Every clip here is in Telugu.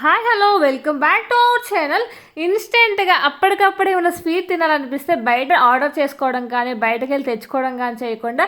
Hi hello welcome back to our channel. ఇన్స్టెంట్గా అప్పటికప్పుడే ఉన్న స్వీట్ తినాలనిపిస్తే బయట ఆర్డర్ చేసుకోవడం కానీ బయటకు వెళ్ళి తెచ్చుకోవడం కానీ చేయకుండా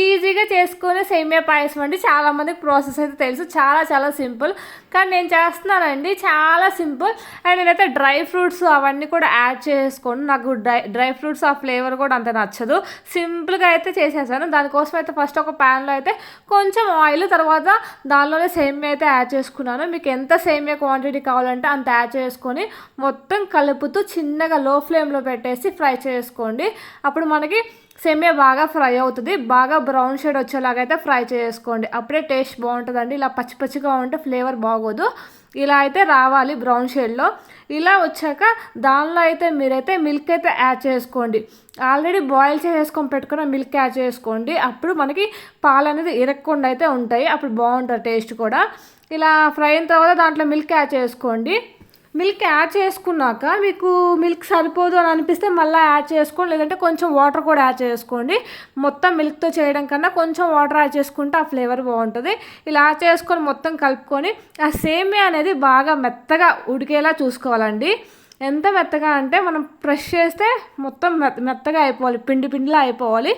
ఈజీగా చేసుకునే సేమియా పాయసం అండి. చాలామందికి ప్రాసెస్ అయితే తెలుసు. చాలా చాలా సింపుల్. కానీ నేను చేస్తున్నానండి. చాలా సింపుల్. అండ్ నేనైతే డ్రై ఫ్రూట్స్ అవన్నీ కూడా యాడ్ చేసుకోండి నాకు డ్రై డ్రై ఫ్రూట్స్ ఆ ఫ్లేవర్ కూడా అంత నచ్చదు. సింపుల్గా అయితే చేసేసాను. దానికోసం అయితే ఫస్ట్ ఒక ప్యాన్లో అయితే కొంచెం ఆయిల్ తర్వాత దానిలోనే సేమియా అయితే యాడ్ చేసుకున్నాను. మీకు ఎంత సేమియా క్వాంటిటీ కావాలంటే అంత యాడ్ చేసుకొని మొత్తం కలుపుతూ చిన్నగా లో ఫ్లేమ్లో పెట్టేసి ఫ్రై చేసుకోండి. అప్పుడు మనకి సేమియా బాగా ఫ్రై అవుతుంది. బాగా బ్రౌన్ షేడ్ వచ్చేలాగా అయితే ఫ్రై చేసుకోండి. అప్పుడే టేస్ట్ బాగుంటుందండి. ఇలా పచ్చి పచ్చిగా ఉంటే ఫ్లేవర్ బాగోదు. ఇలా అయితే రావాలి బ్రౌన్ షేడ్లో ఇలా వచ్చాక దానిలో అయితే మీరైతే మిల్క్ అయితే యాడ్ చేసుకోండి. ఆల్రెడీ బాయిల్ చేసుకొని పెట్టుకున్న మిల్క్ యాడ్ చేసుకోండి. అప్పుడు మనకి పాలు అనేది ఇరక్కుండా అయితే ఉంటాయి. అప్పుడు బాగుంటుంది టేస్ట్ కూడా. ఇలా ఫ్రై అయిన తర్వాత దాంట్లో మిల్క్ యాడ్ చేసుకోండి. మిల్క్ యాడ్ చేసుకున్నాక మీకు మిల్క్ సరిపోదు అని అనిపిస్తే మళ్ళీ యాడ్ చేసుకోండి. లేదంటే కొంచెం వాటర్ కూడా యాడ్ చేసుకోండి. మొత్తం మిల్క్తో చేయడం కన్నా కొంచెం వాటర్ యాడ్ చేసుకుంటే ఆ ఫ్లేవర్ బాగుంటుంది. ఇలా యాడ్ చేసుకొని మొత్తం కలుపుకొని ఆ సేమియా అనేది బాగా మెత్తగా ఉడికేలా చూసుకోవాలండి. ఎంత మెత్తగా అంటే మనం ప్రెష్ చేస్తే మొత్తం మెత్తగా అయిపోవాలి. పిండి పిండిలా అయిపోవాలి.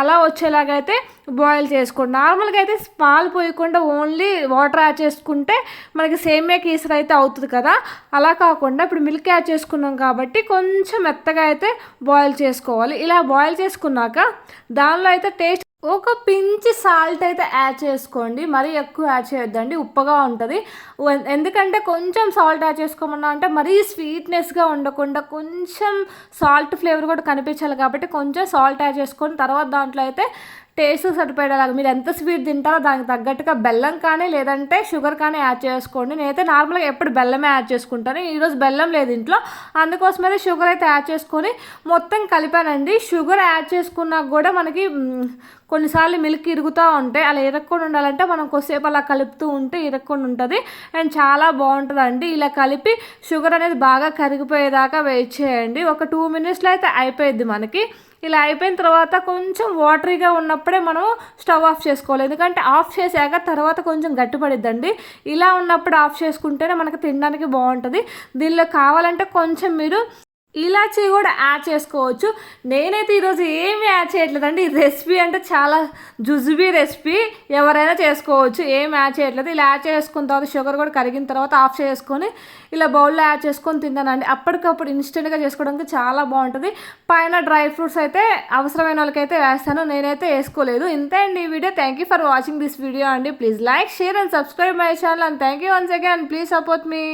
అలా వచ్చేలాగైతే బాయిల్ చేసుకోండి. నార్మల్గా అయితే పాలు పోయకుండా ఓన్లీ వాటర్ యాడ్ చేసుకుంటే మనకి సేమియా కీసర్ అయితే అవుతుంది కదా. అలా కాకుండా ఇప్పుడు మిల్క్ యాడ్ చేసుకున్నాం కాబట్టి కొంచెం మెత్తగా అయితే బాయిల్ చేసుకోవాలి. ఇలా బాయిల్ చేసుకున్నాక దానిలో అయితే టేస్ట్ ఒక పించి సాల్ట్ అయితే యాడ్ చేసుకోండి. మరీ ఎక్కువ యాడ్ చేయొద్దండి. ఉప్పగా ఉంటుంది. ఎందుకంటే కొంచెం సాల్ట్ యాడ్ చేసుకోమన్నా అంటే మరీ స్వీట్నెస్గా ఉండకుండా కొంచెం సాల్ట్ ఫ్లేవర్ కూడా కనిపించాలి కాబట్టి కొంచెం సాల్ట్ యాడ్ చేసుకొని తర్వాత దాంట్లో అయితే టేస్ట్ సరిపడేలాగా మీరు ఎంత స్వీట్ తింటారో దానికి తగ్గట్టుగా బెల్లం కానీ లేదంటే షుగర్ కానీ యాడ్ చేసుకోండి. నేనైతే నార్మల్గా ఎప్పుడు బెల్లమే యాడ్ చేసుకుంటాను. ఈరోజు బెల్లం లేదు ఇంట్లో. అందుకోసమైతే షుగర్ అయితే యాడ్ చేసుకొని మొత్తం కలిపానండి. షుగర్ యాడ్ చేసుకున్నా కూడా మనకి కొన్నిసార్లు మిల్క్ ఇరుగుతూ ఉంటాయి. అలా ఇరగకుండా ఉండాలంటే మనం కొద్దిసేపు అలా కలుపుతూ ఉంటే ఇరగకుండా ఉంటుంది. అండ్ చాలా బాగుంటుందండి. ఇలా కలిపి షుగర్ అనేది బాగా కరిగిపోయేదాకా వెయిట్ చేయండి. ఒక టూ మినిట్స్లో అయితే అయిపోయింది మనకి. ఇలా అయిపోయిన తర్వాత కొంచెం వాటరీగా ఉన్నప్పుడే మనం స్టవ్ ఆఫ్ చేసుకోవాలి. ఎందుకంటే ఆఫ్ చేసాక తర్వాత కొంచెం గట్టిపడిద్దండి. ఇలా ఉన్నప్పుడు ఆఫ్ చేసుకుంటేనే మనకు తినడానికి బాగుంటుంది. దీనిలో కావాలంటే కొంచెం మీరు ఇలాచీ కూడా యాడ్ చేసుకోవచ్చు. నేనైతే ఈరోజు ఏమి యాడ్ చేయట్లేదండి. ఈ రెసిపీ అంటే చాలా జుజుబీ రెసిపీ. ఎవరైనా చేసుకోవచ్చు. ఏమి యాడ్ చేయట్లేదు. ఇలా యాడ్ చేసుకున్న తర్వాత షుగర్ కూడా కరిగిన తర్వాత ఆఫ్ చేసుకొని ఇలా బౌల్లో యాడ్ చేసుకొని తిందానండి అప్పటికప్పుడు ఇన్స్టెంట్గా చేసుకోవడానికి చాలా బాగుంటుంది. పైన డ్రై ఫ్రూట్స్ అయితే అవసరమైన వాళ్ళకైతే వేస్తాను. నేనైతే వేసుకోలేదు. ఇంతే అండి ఈ video. Thank you for watching this video అండి. Please like share and subscribe my channel and thank you once again please support me